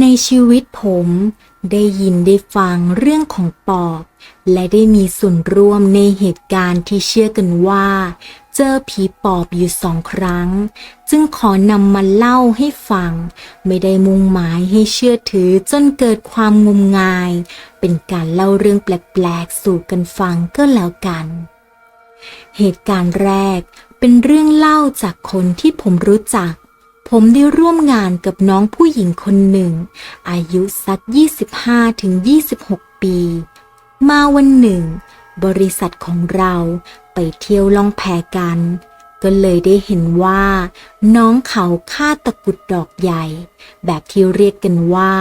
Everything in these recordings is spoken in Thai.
ในชีวิตผมได้ยินได้ฟังเรื่องของปอบ และได้มีส่วนร่วมในเหตุการณ์ที่เชื่อกันว่า เจอผีปอบอยู่สองครั้ง จึงขอนำมาเล่าให้ฟัง ไม่ได้มุ่งหมายให้เชื่อถือจนเกิดความงมงาย เป็นการเล่าเรื่องแปลกๆสู่กันฟังก็แล้วกัน เหตุการณ์แรกเป็นเรื่องเล่าจากคนที่ผมรู้จัก ผมได้ร่วมงานกับน้องผู้หญิงคนหนึ่ง อายุสัก 25ถึง26 ปี มาวันหนึ่ง บริษัทของเราไปเที่ยวล่องแพกัน ก็เลยได้เห็นว่า น้องเขาฆ่าตะกรุดดอกใหญ่ แบบที่เรียกกันว่า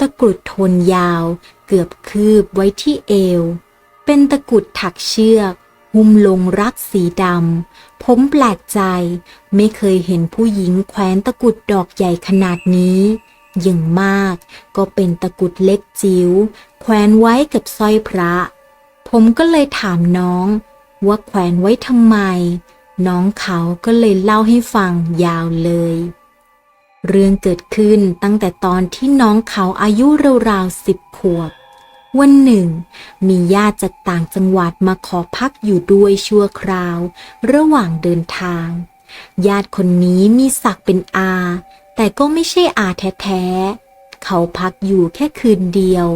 ตะกรุดโทนยาว เกือบคืบไว้ที่เอว เป็นตะกรุดถักเชือก หุ้มลงรักสีดำ ผมแปลกใจไม่เคยเห็นผู้หญิงแขวนตะกุดดอกใหญ่ขนาดนี้ อย่างมากก็เป็นตะกุดเล็กจิ๋วแขวนไว้กับสร้อยพระ ผมก็เลยถามน้อง ว่าแขวนไว้ทำไม น้องเขาก็เลยเล่าให้ฟังยาวเลย เรื่องเกิดขึ้นตั้งแต่ตอนที่น้องเขาอายุราวๆสิบขวบ วันหนึ่ง มีญาติจากต่างจังหวัดมาขอพักอยู่ด้วยชั่วคราว ระหว่างเดินทาง ญาติคนนี้มีศักดิ์เป็นอา แต่ก็ไม่ใช่อาแท้ๆ เขาพักอยู่แค่คืนเดียว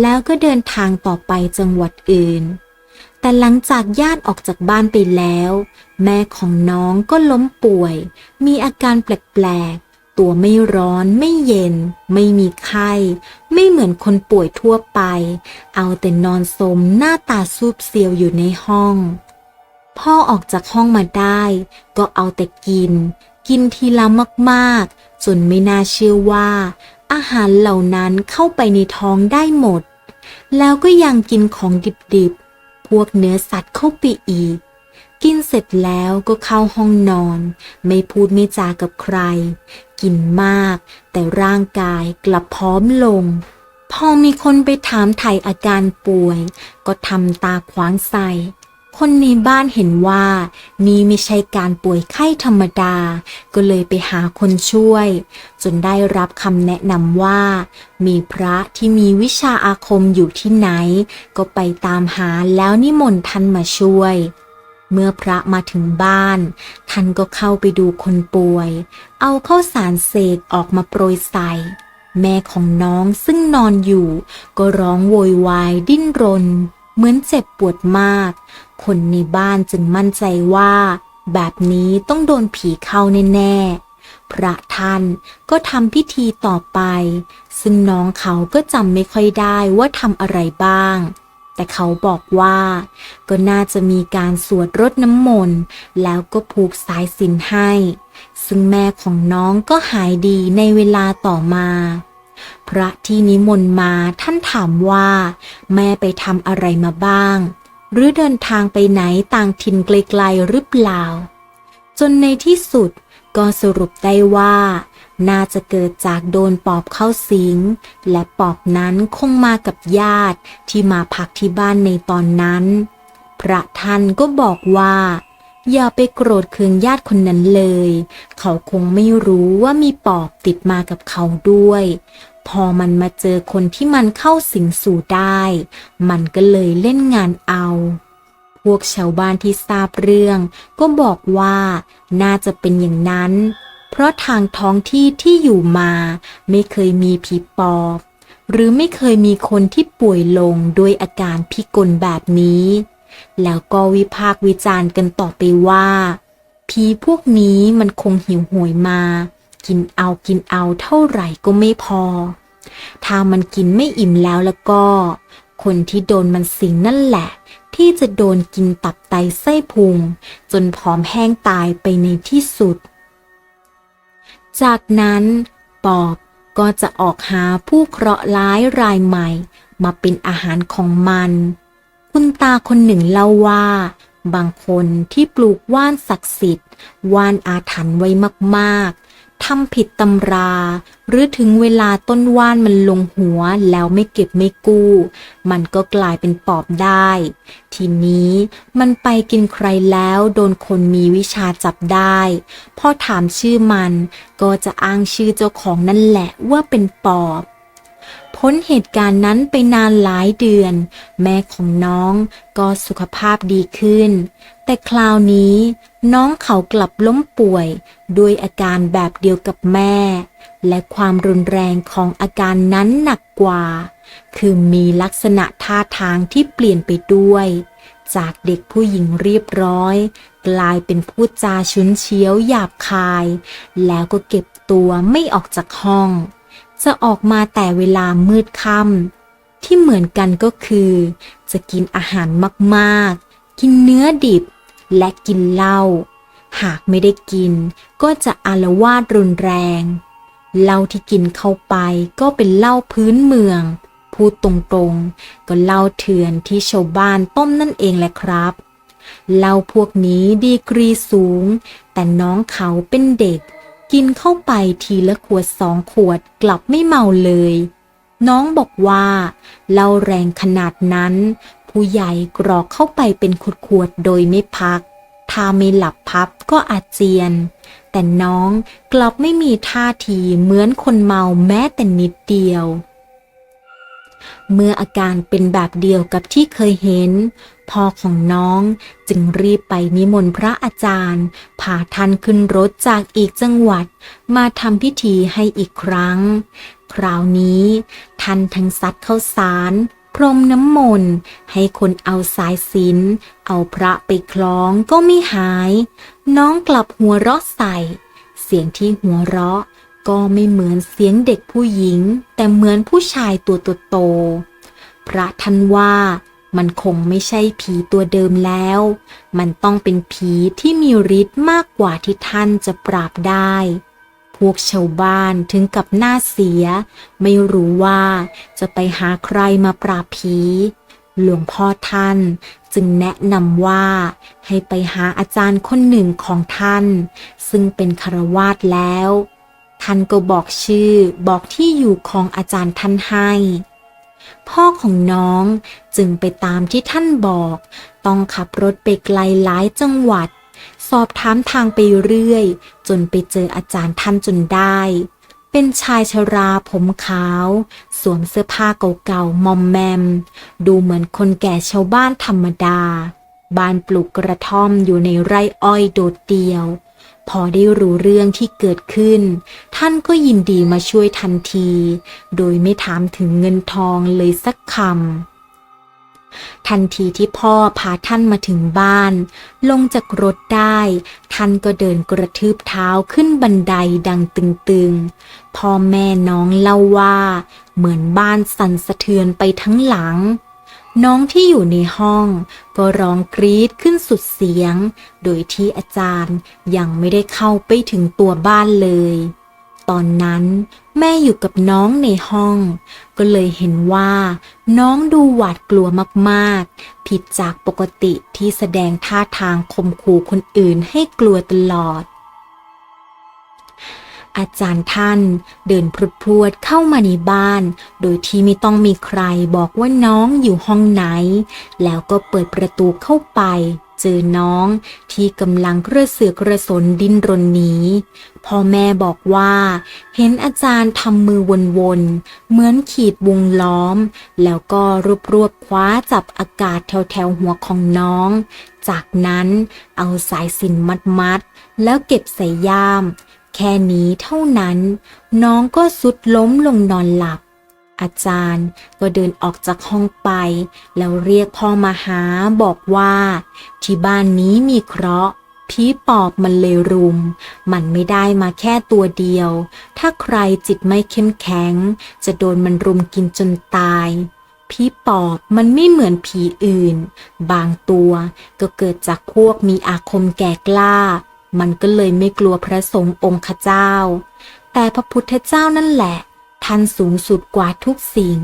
แล้วก็เดินทางต่อไปจังหวัดอื่น แต่หลังจากญาติออกจากบ้านไปแล้ว แม่ของน้องก็ล้มป่วย มีอาการแปลกๆ ตัวไม่ร้อนไม่เย็น ไม่มีไข้ ไม่เหมือนคนป่วยทั่วไป เอาแต่นอนสมหน้าตาซูบเซียวอยู่ในห้อง พ่อออกจากห้องมาได้ ก็เอาแต่กิน กินทีละมากๆ จนไม่น่าเชื่อว่า อาหารเหล่านั้นเข้าไปในท้องได้หมด แล้วก็ยังกินของดิบๆ พวกเนื้อสัตว์เข้าไปอีกกินเสร็จแล้วก็เข้าห้องนอน ไม่พูดไม่จากับใคร กินมาก แต่ร่างกายกลับพร้อมลง พอมีคนไปถามไถ่อาการป่วย ก็ทำตาขวางใส่ คนในบ้านเห็นว่านี่ไม่ใช่การป่วยไข้ธรรมดา ก็เลยไปหาคนช่วย จนได้รับคำแนะนำว่า มีพระที่มีวิชาอาคมอยู่ที่ไหน ก็ไปตามหาแล้วนิมนต์ท่านมาช่วย เมื่อพระมาถึงบ้าน ท่านก็เข้าไปดูคนป่วย เอาข้าวสารเสกออกมาโปรยใส่ แม่ของน้องซึ่งนอนอยู่ ก็ร้องโวยวายดิ้นรน เหมือนเจ็บปวดมาก คนในบ้านจึงมั่นใจว่า แบบนี้ต้องโดนผีเข้าแน่ๆ พระท่านก็ทำพิธีต่อไป ซึ่งน้องเขาก็จำไม่ค่อยได้ว่าทำอะไรบ้าง แต่เขาบอกว่า ก็น่าจะมีการสวดรดน้ำมนต์ แล้วก็ผูกสายสินให้ ซึ่งแม่ของน้องก็หายดีในเวลาต่อมา พระที่นิมนต์มาท่านถามว่า แม่ไปทำอะไรมาบ้าง หรือเดินทางไปไหนต่างถิ่นไกลๆหรือเปล่า จนในที่สุดก็สรุปได้ว่า น่าจะเกิดจากโดนปอบเข้าสิง และปอบนั้นคงมากับญาติที่มาพักที่บ้านในตอนนั้น พระท่านก็บอกว่า อย่าไปโกรธเคืองญาติคนนั้นเลย เขาคงไม่รู้ว่ามีปอบติดมากับเขาด้วย พอมันมาเจอคนที่มันเข้าสิงสู่ได้ มันก็เลยเล่นงานเอาพวกชาวบ้านที่ทราบเรื่อง ก็บอกว่าน่าจะเป็นอย่างนั้น เพราะทางท้องที่ที่อยู่มาไม่เคยมีผีปอบ หรือไม่เคยมีคนที่ป่วยลงด้วยอาการพิกลแบบนี้ แล้วก็วิพากษ์วิจารณ์กันต่อไปว่าผีพวกนี้มันคงหิวโหยมา กินเอากินเอาเท่าไหร่ก็ไม่พอ ถ้ามันกินไม่อิ่มแล้วแล้วก็ คนที่โดนมันสิงนั่นแหละ ที่จะโดนกินตับไตไส้พุง จนผอมแห้งตายไปในที่สุด จากนั้นปอบก็จะออกหาผู้เคราะห์ร้ายรายใหม่ มาเป็นอาหารของมัน คุณตาคนหนึ่งเล่าว่า บางคนที่ปลูกว่านศักดิ์สิทธิ์ ว่านอาถรรพ์ไว้มาก ทำผิดตำรา หรือถึงเวลาต้นว่านมันลงหัวแล้วไม่เก็บไม่กู้ มันก็กลายเป็นปอบได้ ทีนี้มันไปกินใครแล้วโดนคนมีวิชาจับได้พอถามชื่อมันก็จะอ้างชื่อเจ้าของนั่นแหละว่าเป็นปอบพ้นเหตุการณ์นั้นไปนานหลายเดือน แม่ของน้องก็สุขภาพดีขึ้น แต่คราวนี้น้องเขากลับล้มป่วยด้วยอาการแบบเดียวกับแม่ และความรุนแรงของอาการนั้นหนักกว่า คือมีลักษณะท่าทางที่เปลี่ยนไปด้วย จากเด็กผู้หญิงเรียบร้อย กลายเป็นพูดจาชุนเฉียวหยาบคาย แล้วก็เก็บตัวไม่ออกจากห้อง จะออกมาแต่เวลามืดค่ำที่เหมือนกันก็คือ จะกินอาหารมาก กินเนื้อดิบ และกินเหล้า หากไม่ได้กินก็จะอารวาสรุนแรง เหล้าที่กินเข้าไปก็เป็นเหล้าพื้นเมือง พูดตรงๆ ก็เหล้าเถื่อนที่ชาวบ้านต้มนั่นเองแหละครับเหล้าพวกนี้ดีกรีสูง แต่น้องเขาเป็นเด็ก กินเข้าไปทีละขวดสองขวดกลับไม่เมาเลย น้องบอกว่าเหล้าแรงขนาดนั้น ผู้ใหญ่กรอกเข้าไปเป็นขวดๆโดยไม่พัก ถ้าไม่หลับพับก็อาเจียน แต่น้องกลับไม่มีท่าทีเหมือนคนเมาแม้แต่นิดเดียว เมื่ออาการเป็นแบบเดียวกับที่เคยเห็น พ่อของน้องจึงรีบไปนิมนต์พระอาจารย์พาท่านขึ้นรถจากอีกจังหวัด มาทำพิธีให้อีกครั้ง คราวนี้ท่านทั้งซัดเข้าสาร พรมน้ำมนต์ให้คนเอาสายสินเอาพระไปคล้องก็ไม่หาย น้องกลับหัวเราะใส่ เสียงที่หัวเราะก็ไม่เหมือนเสียงเด็กผู้หญิง แต่เหมือนผู้ชายตัวโตๆพระท่านว่ามันคงไม่ใช่ผีตัวเดิมแล้ว มันต้องเป็นผีที่มีฤทธิ์มากกว่าที่ท่านจะปราบได้ วกชาวบ้านถึงกับหน้าเสีย ไม่รู้ว่าจะไปหาใครมาปราบผี หลวงพ่อท่านจึงแนะนำว่าให้ไปหาอาจารย์คนหนึ่งของท่าน ซึ่งเป็นคารวาสแล้ว ท่านก็บอกชื่อบอกที่อยู่ของอาจารย์ท่านให้ พ่อของน้องจึงไปตามที่ท่านบอก ต้องขับรถไปไกลหลายจังหวัด สอบถามทางไปเรื่อย จนไปเจออาจารย์ท่านจนได้ เป็นชายชราผมขาว สวมเสื้อผ้าเก่าๆมอมแมม ดูเหมือนคนแก่ชาวบ้านธรรมดา บ้านปลูกกระท่อมอยู่ในไร่อ้อยโดดเดี่ยว พอได้รู้เรื่องที่เกิดขึ้น ท่านก็ยินดีมาช่วยทันที โดยไม่ถามถึงเงินทองเลยสักคำ ทันทีที่พ่อพาท่านมาถึงบ้าน ลงจากรถได้ ท่านก็เดินกระทืบเท้าขึ้นบันไดดังตึงๆ พ่อแม่น้องเล่าว่า เหมือนบ้านสั่นสะเทือนไปทั้งหลัง น้องที่อยู่ในห้อง ก็ร้องกรีดขึ้นสุดเสียง โดยที่อาจารย์ยังไม่ได้เข้าไปถึงตัวบ้านเลย ตอนนั้นแม่อยู่กับน้องในห้อง ก็เลยเห็นว่า น้องดูหวาดกลัวมากๆ ผิดจากปกติที่แสดงท่าทางข่มขู่คนอื่นให้กลัวตลอด อาจารย์ท่านเดินพรุดพรวดเข้ามาในบ้าน โดยที่ไม่ต้องมีใครบอกว่าน้องอยู่ห้องไหน แล้วก็เปิดประตูเข้าไป เจอน้องที่กำลังกระเสือกกระสนดิ้นรนหนีพ่อแม่บอกว่า เห็นอาจารย์ทำมือวนๆ เหมือนขีดวงล้อม แล้วก็รวบรวบคว้าจับอากาศแถวๆหัวของน้อง จากนั้นเอาสายสินมัดๆ แล้วเก็บใส่ย่าม แค่นี้เท่านั้น น้องก็สุดล้มลงนอนหลับ อาจารย์ก็เดินออกจากห้องไป แล้วเรียกพ่อมาหาบอกว่า ที่บ้านนี้มีเคราะห์ผีปอบมันเลยรุม มันไม่ได้มาแค่ตัวเดียว ถ้าใครจิตไม่เข้มแข็ง จะโดนมันรุมกินจนตายผีปอบมันไม่เหมือนผีอื่น บางตัวก็เกิดจากพวกมีอาคมแก่กล้า มันก็เลยไม่กลัวพระสงฆ์องค์ข้าเจ้า แต่พระพุทธเจ้านั่นแหละ ท่านสูงสุดกว่าทุกสิ่ง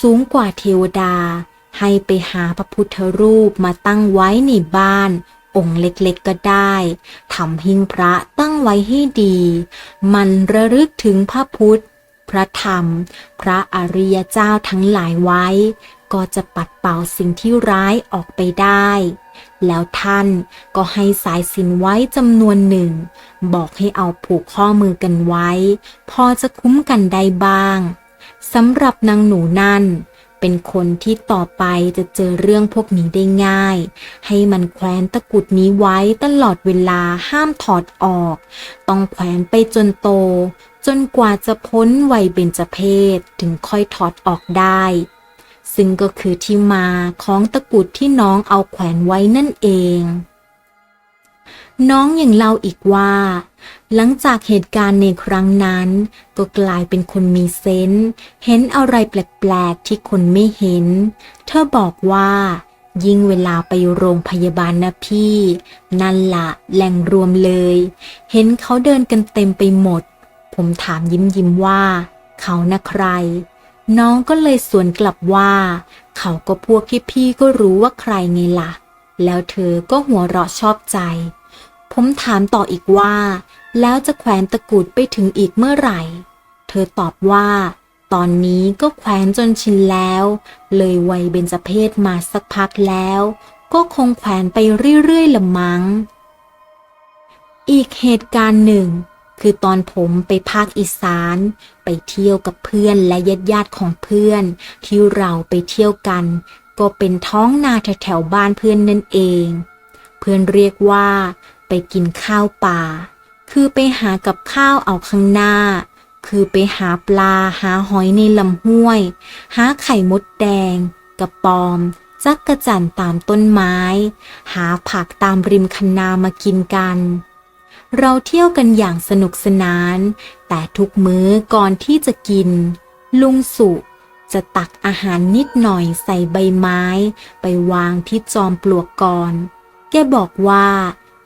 สูงกว่าเทวดา ให้ไปหาพระพุทธรูปมาตั้งไว้ในบ้าน องค์เล็กๆก็ได้ทำหิ้งพระตั้งไว้ให้ดี มันระลึกถึงพระพุทธ พระธรรม พระอริยเจ้าทั้งหลายไว้ ก็จะปัดเป่าสิ่งที่ร้ายออกไปได้ แล้วท่านก็ให้สายสินไว้จำนวนหนึ่ง บอกให้เอาผูกข้อมือกันไว้ พอจะคุ้มกันได้บ้างสำหรับนางหนูนั่น เป็นคนที่ต่อไปจะเจอเรื่องพวกนี้ได้ง่าย ให้มันแขวนตะกุดนี้ไว้ตลอดเวลาห้ามถอดออก ต้องแขวนไปจนโต จนกว่าจะพ้นวัยเบญจเพศถึงค่อยถอดออกได้ ซึ่งก็คือที่มาของตะกุดที่น้องเอาแขวนไว้นั่นเอง น้องอยังเล่าอีกว่า หลังจากเหตุการณ์ในครั้งนั้น ก็กลายเป็นคนมีเซนส์เห็นอะไรแปลกๆที่คนไม่เห็น เธอบอกว่ายิ่งเวลาไปโรงพยาบาลนะพี่ นั่นละแหล่งรวมเลย เห็นเขาเดินกันเต็มไปหมด ผมถามยิ้มยิ้มว่า เขานะใคร น้องก็เลยสวนกลับว่า เขาก็พวกที่พี่ก็รู้ว่าใครไงล่ะ แล้วเธอก็หัวเราะชอบใจ ผมถามต่ออีกว่า แล้วจะแขวนตะกุดไปถึงอีกเมื่อไหร่ เธอตอบว่า ตอนนี้ก็แขวนจนชินแล้ว เลยวัยเบญจเพศมาสักพักแล้ว ก็คงแขวนไปเรื่อยๆละมัง้ง อีกเหตุการณ์หนึ่ง คือตอนผมไปภาคอีสาน เที่ยวกับเพื่อนและญาติญาติของเพื่อน ที่เราไปเที่ยวกัน ก็เป็นท้องนาแถวๆบ้านเพื่อนนั่นเอง เพื่อนเรียกว่า ไปกินข้าวป่า คือไปหากับข้าวเอาข้างหน้า คือไปหาปลาหาหอยในลำห้วย หาไข่มดแดง กระปอมจักกระจันตามต้นไม้ หาผักตามริมคันนามากินกัน เราเที่ยวกันอย่างสนุกสนาน แต่ทุกมื้อก่อนที่จะกิน ลุงสุจะตักอาหารนิดหน่อยใส่ใบไม้ ไปวางที่จอมปลวกก่อน แกบอกว่า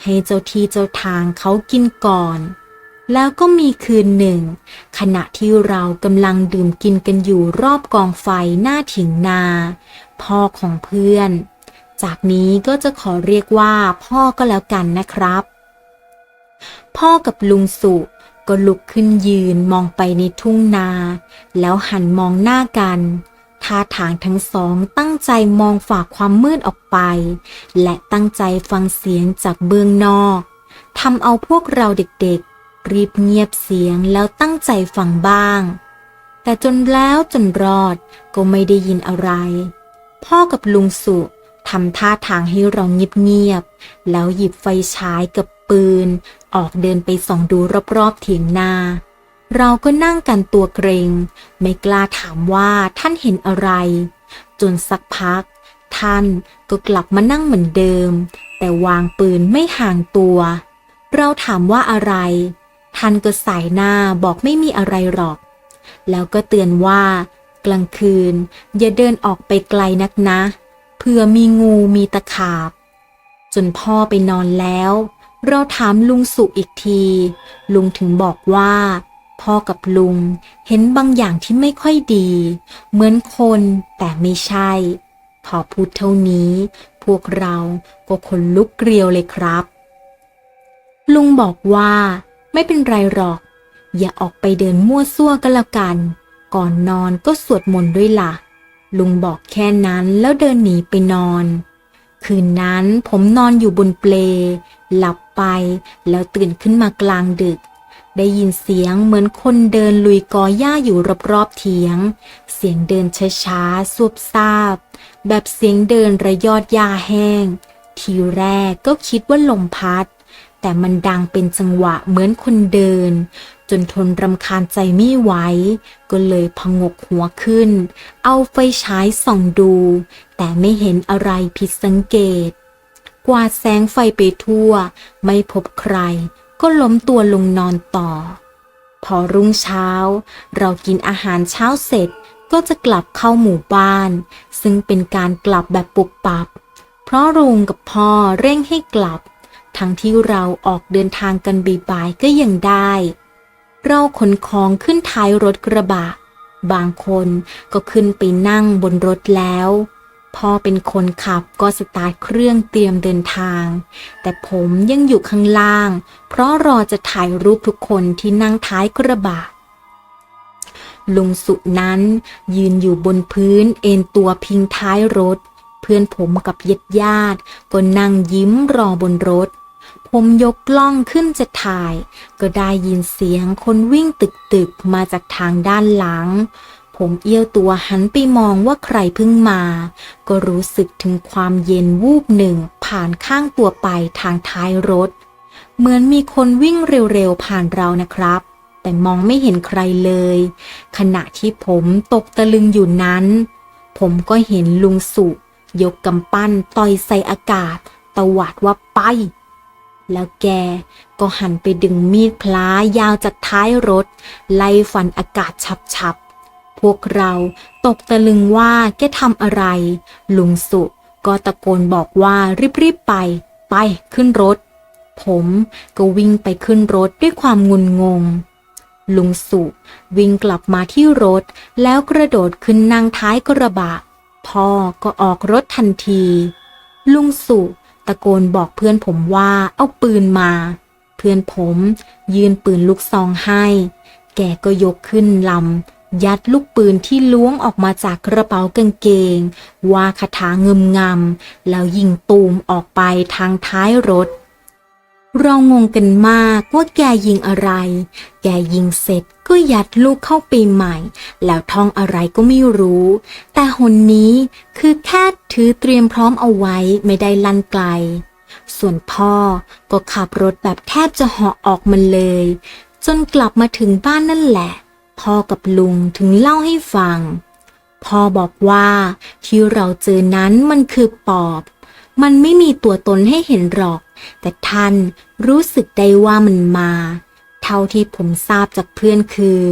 ให้เจ้าที่เจ้าทางเขากินก่อน แล้วก็มีคืนหนึ่ง ขณะที่เรากำลังดื่มกินกันอยู่รอบกองไฟหน้าถิงนา พ่อของเพื่อน จากนี้ก็จะขอเรียกว่าพ่อก็แล้วกันนะครับ พ่อกับลุงสุ ก็ลุกขึ้นยืนมองไปในทุ่งนา แล้วหันมองหน้ากันท่าทางทั้งสองตั้งใจมองฝากความมืดออกไป และตั้งใจฟังเสียงจากเบื้องนอกทำเอาพวกเราเด็กๆ รีบเงียบเสียงแล้วตั้งใจฟังบ้าง แต่จนแล้วจนรอดก็ไม่ได้ยินอะไร พ่อกับลุงสุทำท่าทางให้เราเงียบๆแล้วหยิบไฟฉายกับปืน ออกเดินไปส่องดูรอบๆเถียงนา เราก็นั่งกันตัวเกรง ไม่กล้าถามว่าท่านเห็นอะไร จนสักพัก ท่านก็กลับมานั่งเหมือนเดิม แต่วางปืนไม่ห่างตัว เราถามว่าอะไร ท่านก็สายหน้าบอกไม่มีอะไรหรอก แล้วก็เตือนว่ากลางคืน อย่าเดินออกไปไกลนักนะเผื่อมีงูมีตะขาบ จนพ่อไปนอนแล้ว เราถามลุงสุอีกที ลุงถึงบอกว่า พ่อกับลุงเห็นบางอย่างที่ไม่ค่อยดี เหมือนคนแต่ไม่ใช่ พอพูดเท่านี้ พวกเราก็ขนลุกเกลียวเลยครับ ลุงบอกว่า ไม่เป็นไรหรอก อย่าออกไปเดินมั่วซั่วก็แล้วกัน ก่อนนอนก็สวดมนต์ด้วยล่ะ ลุงบอกแค่นั้นแล้วเดินหนีไปนอน คืนนั้นผมนอนอยู่บนเปลหลับ ไป แล้วตื่นขึ้นมากลางดึก ได้ยินเสียงเหมือนคนเดินลุยกอหญ้าอยู่รอบๆเถียง เสียงเดินช้าๆซวบซาบ แบบเสียงเดินระยอดหญ้าแห้ง ทีแรกก็คิดว่าลมพัด แต่มันดังเป็นจังหวะเหมือนคนเดิน จนทนรำคาญใจไม่ไหว ก็เลยพงกหัวขึ้น เอาไฟฉายส่องดู แต่ไม่เห็นอะไรผิดสังเกต กวาดแสงไฟไปทั่ว ไม่พบใคร ก็ล้มตัวลงนอนต่อ พอรุ่งเช้า เรากินอาหารเช้าเสร็จก็จะกลับเข้าหมู่บ้าน ซึ่งเป็นการกลับแบบปุบปับ เพราะลุงกับพ่อเร่งให้กลับ ทั้งที่เราออกเดินทางกันบ่ายๆก็ยังได้ เราขนของขึ้นท้ายรถกระบะ บางคนก็ขึ้นไปนั่งบนรถแล้ว พ่อเป็นคนขับก็สตาร์ทเครื่องเตรียมเดินทาง แต่ผมยังอยู่ข้างล่าง เพราะรอจะถ่ายรูปทุกคนที่นั่งท้ายกระบะลุงสุนั้นยืนอยู่บนพื้นเอนตัวพิงท้ายรถ เพื่อนผมกับญาติญาติก็นั่งยิ้มรอบนรถ ผมยกกล้องขึ้นจะถ่าย ก็ได้ยินเสียงคนวิ่งตึกๆมาจากทางด้านหลัง ผมเอี้ยวตัวหันไปมองว่าใครเพิ่งมา ก็รู้สึกถึงความเย็นวูบหนึ่งผ่านข้างตัวไปทางท้ายรถ เหมือนมีคนวิ่งเร็วๆผ่านเรานะครับ แต่มองไม่เห็นใครเลย ขณะที่ผมตกตะลึงอยู่นั้น ผมก็เห็นลุงสุยกกำปั้นต่อยใส่อากาศ ตวาดว่าไป แล้วแกก็หันไปดึงมีดพลายาวจากท้ายรถ ไล่ฟันอากาศฉับ พวกเราตกตะลึงว่าแกทำอะไร ลุงสุก็ตะโกนบอกว่ารีบๆไป ไปขึ้นรถ ผมก็วิ่งไปขึ้นรถด้วยความงุนงง ลุงสุวิ่งกลับมาที่รถแล้วกระโดดขึ้นนั่งท้ายกระบะ พ่อก็ออกรถทันที ลุงสุตะโกนบอกเพื่อนผมว่าเอาปืนมา เพื่อนผมยืนปืนลูกซองให้ แกก็ยกขึ้นลำ ยัดลูกปืนที่ล้วงออกมาจากกระเป๋ากางเกง ว่าคาถาเงิมงำแล้วยิงตูมออกไปทางท้ายรถ เรางงกันมากว่าแกยิงอะไร แกยิงเสร็จก็ยัดลูกเข้าไปใหม่ แล้วท่องอะไรก็ไม่รู้ แต่หนนี้คือแค่ถือเตรียมพร้อมเอาไว้ไม่ได้ลั่นไกล ส่วนพ่อก็ขับรถแบบแทบจะเหาะออกมาเลย จนกลับมาถึงบ้านนั่นแหละ พ่อกับลุงถึงเล่าให้ฟัง พ่อบอกว่าที่เราเจอนั้นมันคือปอบ มันไม่มีตัวตนให้เห็นหรอก แต่ท่านรู้สึกได้ว่ามันมา เท่าที่ผมทราบจากเพื่อนคือ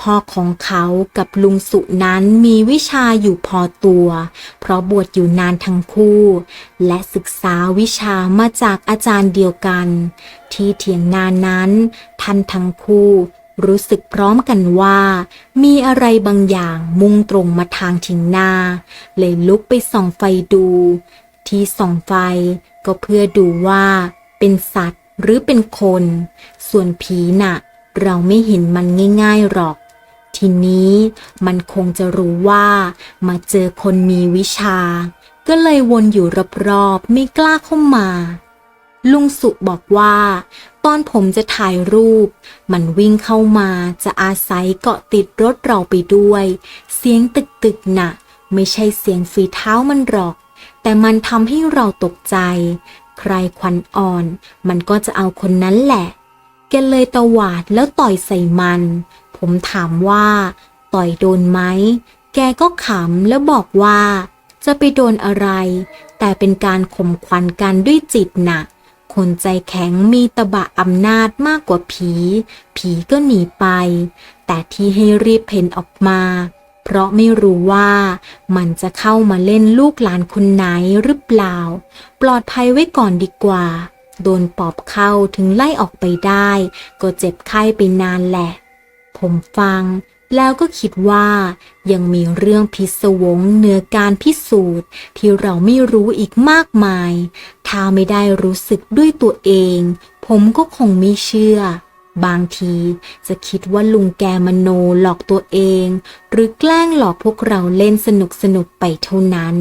พ่อของเขากับลุงสุนั้นมีวิชาอยู่พอตัว เพราะบวชอยู่นานทั้งคู่ และศึกษาวิชามาจากอาจารย์เดียวกัน ที่เถียงนานนั้นท่านทั้งคู่ รู้สึกพร้อมกันว่า มีอะไรบางอย่างมุ่งตรงมาทางถิงนา เลยลุกไปส่องไฟดู ที่ส่องไฟก็เพื่อดูว่า เป็นสัตว์หรือเป็นคน ส่วนผีน่ะ เราไม่เห็นมันง่ายๆหรอก ทีนี้มันคงจะรู้ว่ามาเจอคนมีวิชา ก็เลยวนอยู่รอบๆไม่กล้าเข้ามาลุงสุบอกว่า ตอนผมจะถ่ายรูป มันวิ่งเข้ามาจะอาศัยเกาะติดรถเราไปด้วย เสียงตึกๆน่ะ ไม่ใช่เสียงฝีเท้ามันหรอก แต่มันทำให้เราตกใจ ใครควันอ่อน มันก็จะเอาคนนั้นแหละ แกเลยตวาดแล้วต่อยใส่มัน ผมถามว่า ต่อยโดนไหม แกก็ขำแล้วบอกว่า จะไปโดนอะไร แต่เป็นการข่มขวัญกันด้วยจิตน่ะ คนใจแข็งมีตะบะอำนาจมากกว่าผี ผีก็หนีไป แต่ที่ให้รีบเพ่นออกมา เพราะไม่รู้ว่ามันจะเข้ามาเล่นลูกหลานคนไหนหรือเปล่า ปลอดภัยไว้ก่อนดีกว่า โดนปอบเข้าถึงไล่ออกไปได้ ก็เจ็บไข้ไปนานแหละ ผมฟัง แล้วก็คิดว่ายังมีเรื่องพิศวงเหนือการพิสูจน์ที่เราไม่รู้อีกมากมาย ถ้าไม่ได้รู้สึกด้วยตัวเอง ผมก็คงไม่เชื่อ บางทีจะคิดว่าลุงแกมโนหลอกตัวเอง หรือแกล้งหลอกพวกเราเล่นสนุกสนุกๆไปเท่านั้น